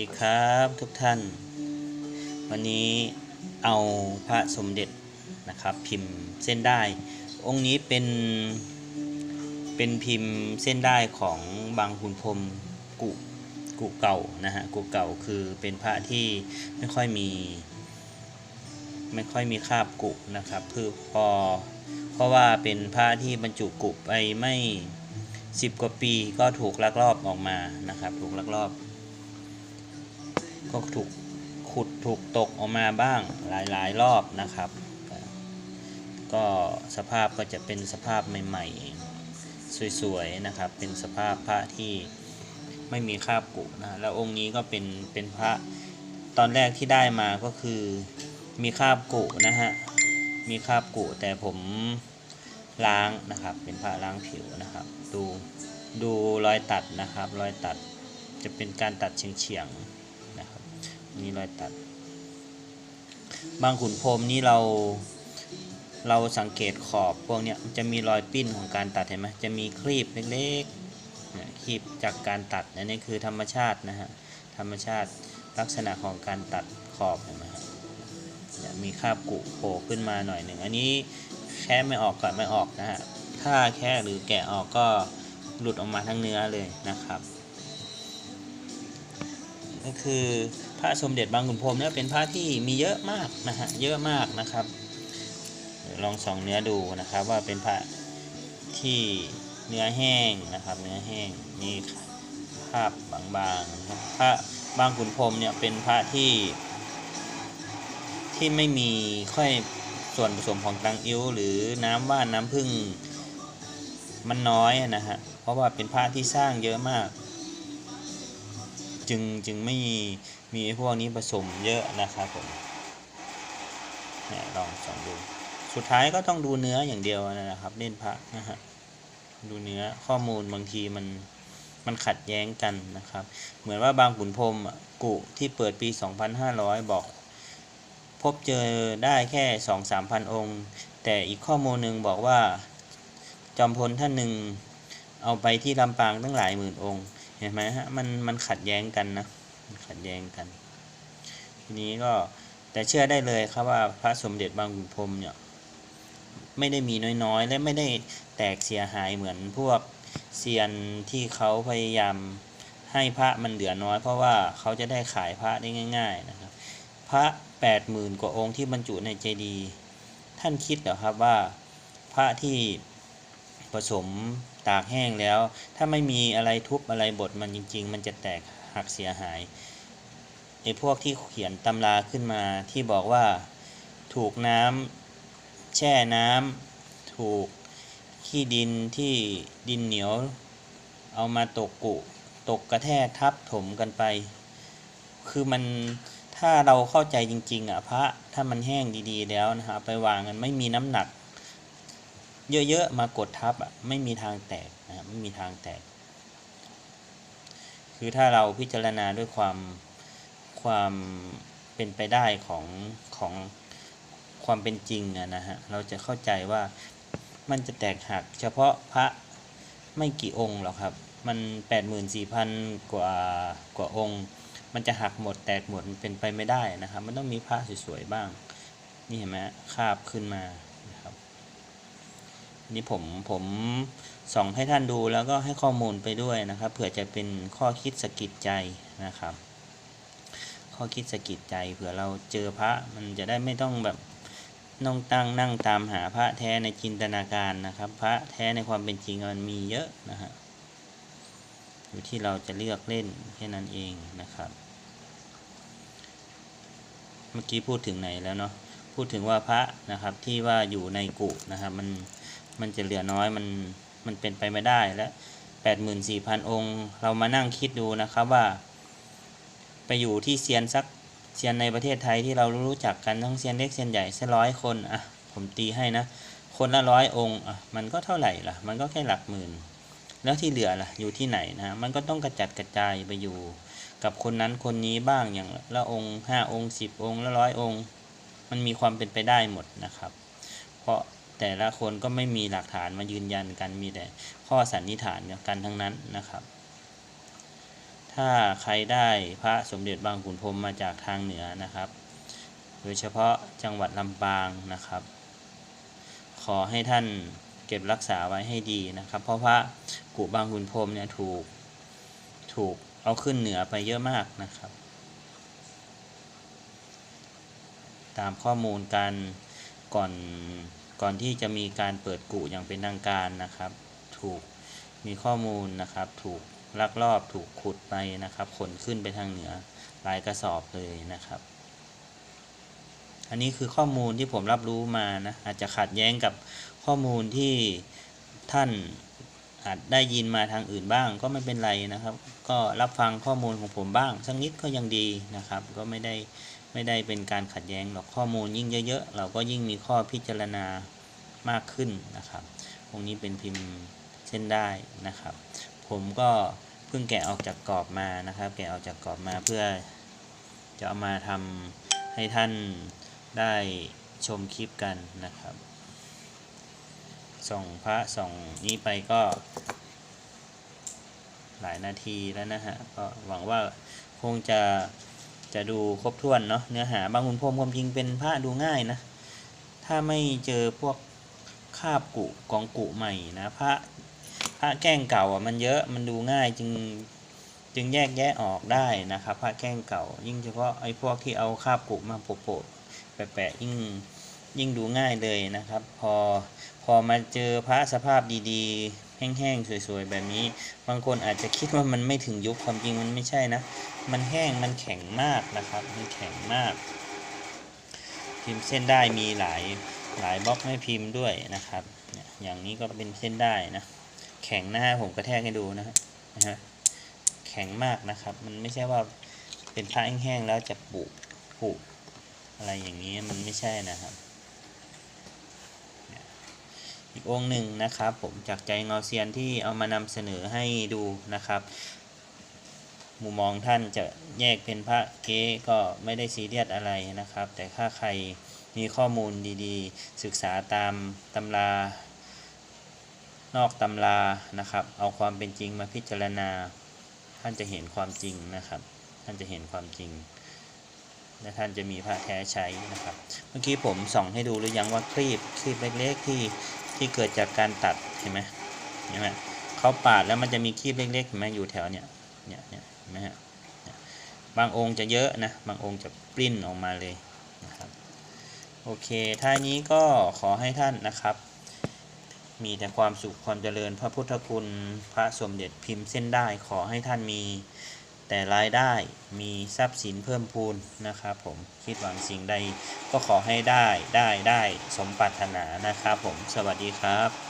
ดีครับทุกท่าน วันนี้เอาพระสมเด็จนะครับพิมพ์เส้นได้ องค์นี้เป็นเป็นพิมพ์เส้นได้ของบางขุนพรมกุกุเก่านะฮะกุเก่าคือเป็นพระที่ไม่ค่อยมี ไม่ค่อยมีคาบกุนะครับคือพอเพราะว่าเป็นพระที่บรรจุกุไปไม่สิบกว่าปีก็ถูกลักลอบออกมานะครับ ถูกลักลอบ ก็ถูกขุดถูกตกออกมาบ้างหลายๆ รอบนะครับ ก็สภาพก็จะเป็นสภาพใหม่ๆ สวยๆนะครับ เป็นสภาพพระที่ไม่มีคราบกุนะแล้วองค์นี้ก็เป็นเป็นพระตอนแรกที่ได้มาก็คือมีคราบกุนะฮะมีคราบกุแต่ผมล้างนะครับ เป็นพระล้างผิวนะครับ ดูดูรอยตัดนะครับ รอยตัดจะเป็นการตัดเฉียงๆ นี่รอยตัด บางขุนพรมนี่เราเราสังเกตขอบพวกเนี้ยจะมีรอยปิ้นของการตัดเห็นไหมจะมีครีบเล็กๆครีบจากการตัดนะนี่คือธรรมชาตินะฮะธรรมชาติลักษณะของการตัดขอบเห็นไหมฮะมีคาบกุโผล่ขึ้นมาหน่อยหนึ่งอันนี้แค่ไม่ออกก่อนไม่ออกนะฮะถ้าแค่หรือแกะออกก็หลุดออกมาทั้งเนื้อเลยนะครับ ก็คือพระสมเด็จบางขุนพรมเนี่ยเป็นพระที่มีเยอะมากนะฮะเยอะมากนะครับลองส่องเนื้อดูนะครับว่าเป็นพระที่เนื้อแห้งนะครับเนื้อแห้งนี่ภาพบางๆนะครับพระบางขุนพรมเนี่ยเป็นพระที่ ที่ไม่มีค่อยส่วนผสมของตังอิ้วหรือน้ำว่านน้ำผึ้งมันน้อยนะฮะเพราะว่าเป็นพระที่สร้างเยอะมาก จึงจึงไม่มีพวกนี้ผสมเยอะนะครับผมเนี่ยลองส่องดู สุดท้ายก็ต้องดูเนื้ออย่างเดียวนะครับ เล่นพระนะฮะดูเนื้อข้อมูลบางทีมันมันขัดแย้งกันนะครับ เหมือนว่าบางขุนพรมกุที่เปิดปี 2500 บอก พบเจอได้แค่ 2-3พันองค์ แต่อีกข้อมูลหนึ่งบอกว่าจอมพลท่านหนึ่งเอาไปที่ลำปางตั้งหลายหมื่นองค์ ห็นไหมฮะมันมันขัดแย้งกันนะมันขัดแย้งกัน ทีนี้ก็แต่เชื่อได้เลยครับว่าพระสมเด็จบางขุนพรมเนี่ยไม่ได้มีน้อยๆ และไม่ได้แตกเสียหายเหมือนพวกเซียนที่เขาพยายามให้พระมันเหลือน้อย เพราะว่าเขาจะได้ขายพระได้ง่าย ๆนะครับ พระแปดหมื่นกว่าองค์ที่บรรจุในเจดีย์ท่านคิดเหรอครับว่าพระที่ ผสมตากแห้งแล้ว ถ้าไม่มีอะไรทุบอะไรบดมันจริง ๆ มันจะแตกหักเสียหายไอ้พวกที่เขียนตำราขึ้นมาที่บอกว่าถูกน้ำแช่น้ำถูกขี้ดินที่ดินเหนียว เอามาตกกุตกกระแทกทับถมกันไป คือมันถ้าเราเข้าใจจริง ๆอะพระถ้ามันแห้งดีๆ แล้วนะฮะไปวางกันไม่มีน้ำหนัก เยอะๆมากดทับอะไม่มีทางแตกนะฮะไม่มีทางแตก คือถ้าเราพิจารณาด้วยความความเป็นไปได้ของของความเป็นจริงอะนะฮะเราจะเข้าใจว่ามันจะแตกหัก เฉพาะพระไม่กี่องค์หรอกครับ มันแปดหมื่นสี่พันกว่ากว่าองค์ มันจะหักหมดแตกหมดมันเป็นไปไม่ได้นะครับ มันต้องมีพระสวยๆบ้าง นี่เห็นไหมคาบขึ้นมา นี่ผมผมส่องให้ท่านดูแล้วก็ให้ข้อมูลไปด้วยนะครับ เผื่อจะเป็นข้อคิดสะกิดใจนะครับ ข้อคิดสะกิดใจเผื่อเราเจอพระมันจะได้ไม่ต้องแบบน้องตั้งนั่งตามหาพระแท้ในจินตนาการนะครับ พระแท้ในความเป็นจริงมันมีเยอะนะฮะอยู่ที่เราจะเลือกเล่นแค่นั้นเองนะครับ เมื่อกี้พูดถึงไหนแล้วเนาะพูดถึงว่าพระนะครับที่ว่าอยู่ในกุนะครับมัน มันจะเหลือน้อยมันมันเป็นไปไม่ได้และแปดหมื่นสี่พันองค์ เรามานั่งคิดดูนะครับว่า ไปอยู่ที่เซียนสักเซียนในประเทศไทยที่เรารู้จักกันทั้งเซียนเล็กเซียนใหญ่สักร้อยคนอะผมตีให้นะ คนละร้อยองค์อะมันก็เท่าไหร่ล่ะ มันก็แค่หลักหมื่น แล้วที่เหลือล่ะอยู่ที่ไหนนะมันก็ต้องกระจัดกระจายไปอยู่ กับคนนั้นคนนี้บ้างอย่างละองค์ห้าองค์สิบองค์ละร้อยองค์ มันมีความเป็นไปได้หมดนะครับ เพราะ แต่ละคนก็ไม่มีหลักฐานมายืนยันกันมีแต่ข้อสันนิษฐานกันทั้งนั้นนะครับ ถ้าใครได้พระสมเด็จบางขุนพรมมาจากทางเหนือนะครับ โดยเฉพาะจังหวัดลำปางนะครับ ขอให้ท่านเก็บรักษาไว้ให้ดีนะครับ เพราะพระกุบางขุนพรมเนี่ยถูกถูกเอาขึ้นเหนือไปเยอะมากนะครับ ตามข้อมูลการก่อน ก่อนที่จะมีการเปิดกุอย่างเป็นทางการนะครับ ถูกมีข้อมูลนะครับ ถูกลักลอบถูกขุดไปนะครับ ขนขึ้นไปทางเหนือหลายกระสอบเลยนะครับ อันนี้คือข้อมูลที่ผมรับรู้มานะอาจจะขัดแย้งกับข้อมูลที่ท่านอาจได้ยินมาทางอื่นบ้างก็ไม่เป็นไรนะครับ ก็รับฟังข้อมูลของผมบ้างสักนิดก็ยังดีนะครับ ก็ไม่ได้ ไม่ได้เป็นการขัดแย้งหรอกข้อมูลยิ่งเยอะๆ เราก็ยิ่งมีข้อพิจารณามากขึ้นนะครับตรงนี้เป็นพิมพ์เส้นได้นะครับ ผมก็เพิ่งแกะออกจากกรอบมานะครับ แกะออกจากกรอบมาเพื่อจะเอามาทำให้ท่านได้ชมคลิปกันนะครับส่องพระส่องนี้ไปก็หลายนาทีแล้วนะฮะก็หวังว่าคงจะ จะดูครบถ้วนเนาะเนื้อหาบางคุณพรมความจริงเป็นพระดูง่ายนะถ้าไม่เจอพวกคาบกุกองกุใหม่นะพระพระแก้งเก่าอะมันเยอะมันดูง่ายจึงจึงแยกแยะออกได้นะครับพระแก้งเก่า ยิ่งเฉพาะไอ้พวกที่เอาคาบกุมาโปะๆแปะๆยิ่งยิ่งดูง่ายเลยนะครับ พอพอมาเจอพระสภาพดีๆ แห้งๆสวยๆแบบนี้ บางคนอาจจะคิดว่ามันไม่ถึงยุคความจริงมันไม่ใช่นะ มันแห้งมันแข็งมากนะครับ มันแข็งมาก พิมพ์เส้นได้มีหลายหลายบล็อกให้พิมพ์ด้วยนะครับ อย่างนี้ก็เป็นเส้นได้นะ แข็งนะฮะผมกระแทกให้ดูนะฮะนะฮะแข็งมากนะครับ มันไม่ใช่ว่าเป็นผ้าแห้งๆแล้วจะปุปุอะไรอย่างนี้มันไม่ใช่นะครับ อีกองหนึ่งนะครับ ผมจากใจเงาเซียนที่เอามานำเสนอให้ดูนะครับ มุมมองท่านจะแยกเป็นพระเก๊ก็ไม่ได้ซีเรียสอะไรนะครับ แต่ถ้าใครมีข้อมูลดีๆ ศึกษาตามตำรานอกตำรานะครับ เอาความเป็นจริงมาพิจารณา ท่านจะเห็นความจริงนะครับ ท่านจะเห็นความจริงและท่านจะมีพระแท้ใช้นะครับ เมื่อกี้ผมส่องให้ดูหรือยังว่าครีบครีบเล็ก ๆ ที่ ที่เกิดจากการตัดเห็นไหมเห็นไหมเขาปาดแล้วมันจะมีครีบเล็กๆเห็นไหมอยู่แถวเนี้ยเนี่ยเนี่ยเห็นไหมฮะบางองค์จะเยอะนะบางองค์จะปริ้นออกมาเลยนะครับโอเคท้านี้ก็ขอให้ท่านนะครับ มีแต่ความสุขความเจริญพระพุทธคุณพระสมเด็จพิมพ์เส้นได้ขอให้ท่านมี แต่รายได้มีทรัพย์สินเพิ่มพูนนะครับผมคิดหวังสิ่งใดก็ขอให้ได้ได้ได้สมปรารถนานะครับผมสวัสดีครับ